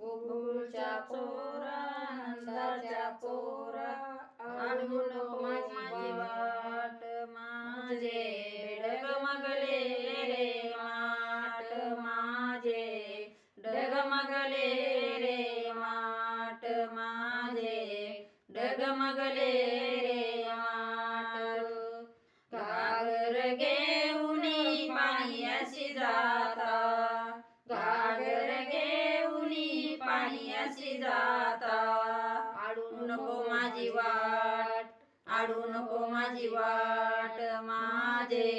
गोकुळच्या पोरा नंदाच्या पोरा आडू नको माझी वाट माझे डगमगले रे माट माझे डगमगले रे माट माझे डगमगले पाणी अशी जाता. आडू नको माझी वाट. आडू नको माझी वाट. माझे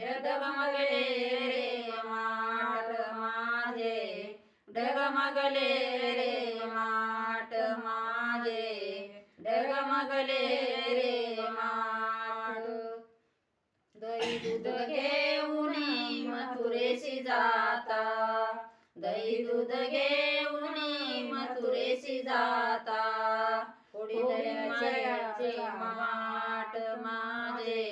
डगमगले रे माट. माझे डगमगले रे माट. माझे डगमगले रे माट. दही दूध घेऊनी मथुरेशी जाता. दही दूध मथुरेशी जाता. माट माझे.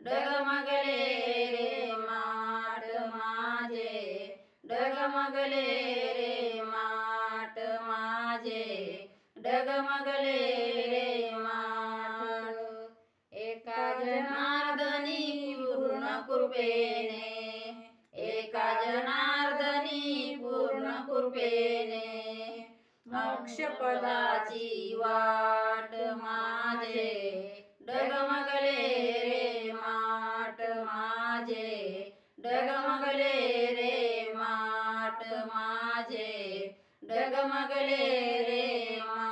डगमगले रे माट माझे. डगमगले रे माट माझे. डगमगले रे माट एका जनार्दनी पूर्ण कृपेने मोक्षपदाची वाट माझे. डगमगले रे माट माझे. डगमगले रे माट माझे. डगमगले रे मा